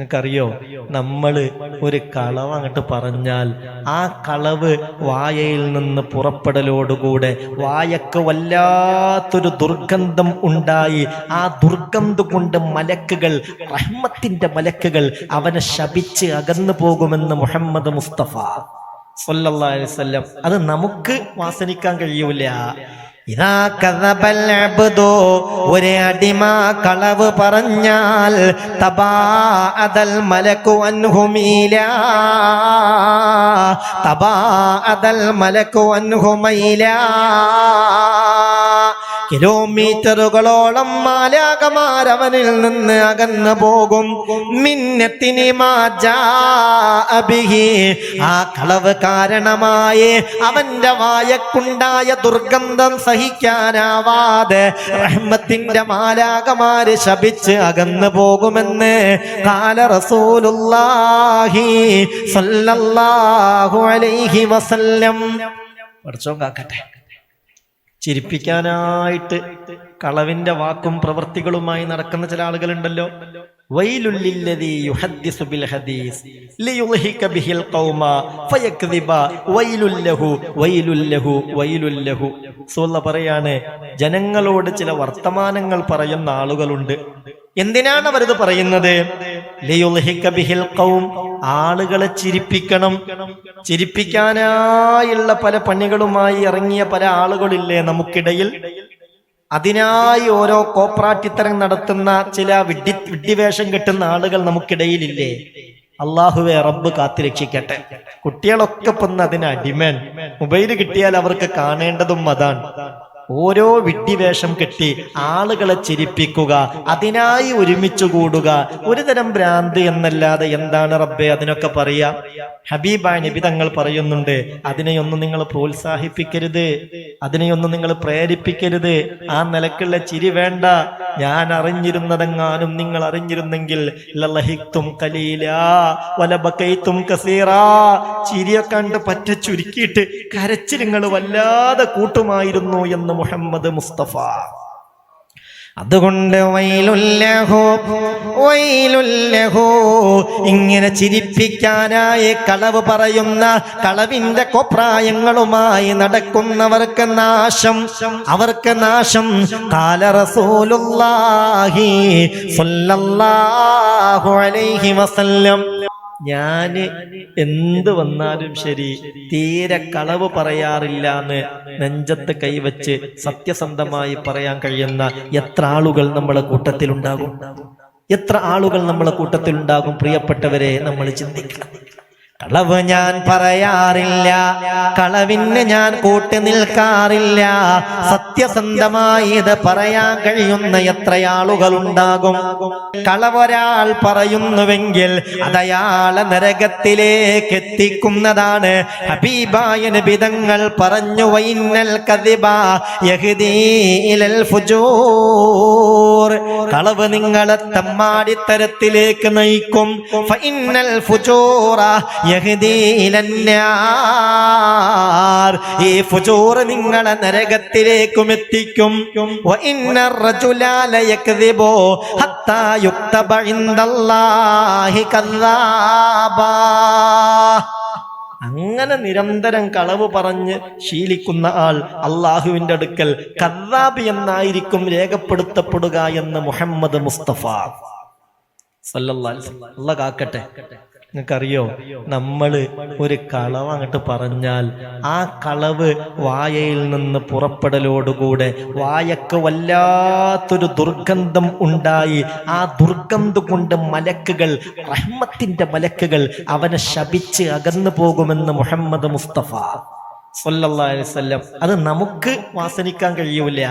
നിങ്ങൾക്കറിയോ? നമ്മൾ ഒരു കളവ് അങ്ങോട്ട് പറഞ്ഞാൽ ആ കളവ് വായയിൽ നിന്ന് പുറപ്പെടലോടുകൂടെ വായക്ക് വല്ലാത്തൊരു ദുർഗന്ധം ഉണ്ടായി. ആ ദുർഗന്ധം കൊണ്ട് മലക്കുകൾ റഹ്മത്തിന്റെ മലക്കുകൾ അവനെ ശപിച്ച് അകന്നു പോകുമെന്ന് മുഹമ്മദ് മുസ്തഫ. സല്ലല്ലാഹി അലൈഹി വസല്ലം. അത് നമുക്ക് വാസനിക്കാൻ കഴിയൂല. ഇതാ കഥബൽ അബ്ദു ഒരു അടിമ കളവ് പറഞ്ഞാൽ തബാ അതൽ മലക്കു അൻഹുമീല തബാ അതൽ മലക്കു കിലോമീറ്ററുകളോളം മാലാകമാരവനിൽ നിന്ന് അകന്നു പോകും. മിന്നത്തിന് മാജാഅബിഹി. ആ കളവ് കാരണമായി അവന്റെ വായക്കുണ്ടായ ദുർഗന്ധം സഹിക്കാനാവാതെ റഹ്മത്തിന്റെ മാലാകമാര് ശപിച്ച് അകന്നു പോകുമെന്ന് കാല റസൂലുല്ലാഹി സല്ലല്ലാഹു അലൈഹി വസല്ലം. പഠിച്ചോ കാക്കട്ടെ. ചിരിപ്പിക്കാനായിട്ട് കളവിന്റെ വാക്കും പ്രവൃത്തികളുമായി നടക്കുന്ന ചില ആളുകളുണ്ടല്ലോ. പറയാണ് ജനങ്ങളോട് ചില വർത്തമാനങ്ങൾ പറയുന്ന ആളുകളുണ്ട്. എന്തിനാണ് അവരത് പറയുന്നത്? ആളുകളെ ചിരിപ്പിക്കണം. ചിരിപ്പിക്കാനായുള്ള പല പണികളുമായി ഇറങ്ങിയ പല ആളുകളില്ലേ നമുക്കിടയിൽ? അതിനായി ഓരോ കോപ്രാട്ടിത്തരം നടത്തുന്ന ചില വിഡ്ഢി വിഡ്ഢിവേഷം കെട്ടുന്ന ആളുകൾ നമുക്കിടയിലില്ലേ? അള്ളാഹുവെ റബ്ബ് കാത്തിരക്ഷിക്കട്ടെ കുട്ടികളൊക്കെ പൊന്ന് അതിന് അടിമൻ. മൊബൈൽ കിട്ടിയാൽ അവർക്ക് കാണേണ്ടതും അതാണ്. ഓരോ വിഡ്ഢിവേഷം കെട്ടി ആളുകളെ ചിരിപ്പിക്കുക അതിനായി ഒരുമിച്ച് കൂടുക ഒരു തരം ഭ്രാന്ത് എന്നല്ലാതെ എന്താണ് റബ്ബെ അതിനൊക്കെ പറയാ ഹബീബ നബി തങ്ങൾ പറയുന്നുണ്ട് അതിനെയൊന്നും നിങ്ങൾ പ്രോത്സാഹിപ്പിക്കരുത്. അതിനെയൊന്നും നിങ്ങൾ പ്രേരിപ്പിക്കരുത്. ആ നിലക്കുള്ള ചിരി വേണ്ട. ഞാൻ അറിഞ്ഞിരുന്നതെങ്ങാനും നിങ്ങൾ അറിഞ്ഞിരുന്നെങ്കിൽ ലലഹിക്തും കലീല വലബക്കൈത്തും കസീറാ. ചിരിയൊക്കെ കണ്ട് പറ്റ ചുരുക്കിയിട്ട് കരച്ചിൽ നിങ്ങൾ വല്ലാതെ കൂട്ടുമായിരുന്നു എന്ന് മുഹമ്മദ് മുസ്തഫ. അതുകൊണ്ട് വൈലുല്ലഹോ വൈലുല്ലഹോ. ഇങ്ങനെ ചിരിപ്പിക്കാനായി കളവ് പറയുന്ന കളവിന്റെ കൊപ്രായങ്ങളുമായി നടക്കുന്നവർക്ക് നാശം അവർക്ക് നാശം. കാല റസൂലുള്ളാഹി സ്വല്ലല്ലാഹു അലൈഹി വസല്ലം. ഞാൻ എന്ത് വന്നാലും ശരി തീരെ കളവ് പറയാറില്ല എന്ന് നെഞ്ചത്ത് കൈവച്ച് സത്യസന്ധമായി പറയാൻ കഴിയുന്ന എത്ര ആളുകൾ നമ്മളെ കൂട്ടത്തിലുണ്ടാകും? എത്ര ആളുകൾ നമ്മളെ കൂട്ടത്തിലുണ്ടാകും? പ്രിയപ്പെട്ടവരെ നമ്മൾ ചിന്തിക്കണം. കളവ് ഞാൻ പറയാറില്ല. കളവിന് ഞാൻ കൂട്ടി നിൽക്കാറില്ല. സത്യസന്ധമായി ഇത് പറയാൻ കഴിയുന്ന ഉണ്ടാകും കളവൊരാൾ പറയുന്നുവെങ്കിൽ അതയാളെ നരകത്തിലേക്ക് എത്തിക്കുന്നതാണ്. ഹബീബായ നബിതങ്ങൾ പറഞ്ഞു വൈന്നൽ ഫുജൂർ. കളവ് നിങ്ങളെ തമ്മാടിത്തരത്തിലേക്ക് നയിക്കും. ഫഇന്നൽ ഫുജൂറ ഈ ഫുജൂർ നിങ്ങളെ നരകത്തിലേക്കും എത്തിക്കും അങ്ങനെ നിരന്തരം കളവ് പറഞ്ഞ് ശീലിക്കുന്ന ആൾ അള്ളാഹുവിന്റെ അടുക്കൽ കദ്ദാബി എന്നായിരിക്കും രേഖപ്പെടുത്തപ്പെടുക എന്ന് മുഹമ്മദ് മുസ്തഫ. അള്ളാഹ് കാക്കട്ടെ. നിങ്ങൾക്കറിയോ? നമ്മൾ ഒരു കളവ് അങ്ങോട്ട് പറഞ്ഞാൽ ആ കളവ് വായയിൽ നിന്ന് പുറപ്പെടലോടുകൂടെ വായക്ക് വല്ലാത്തൊരു ദുർഗന്ധം ഉണ്ടായി. ആ ദുർഗന്ധം കൊണ്ട് മലക്കുകൾ റഹ്മത്തിന്റെ മലക്കുകൾ അവനെ ശപിച്ച് അകന്നു പോകുമെന്ന് മുഹമ്മദ് മുസ്തഫ. സല്ലല്ലാഹി അലൈഹി വസല്ലം. അത് നമുക്ക് വാസനിക്കാൻ കഴിയൂല.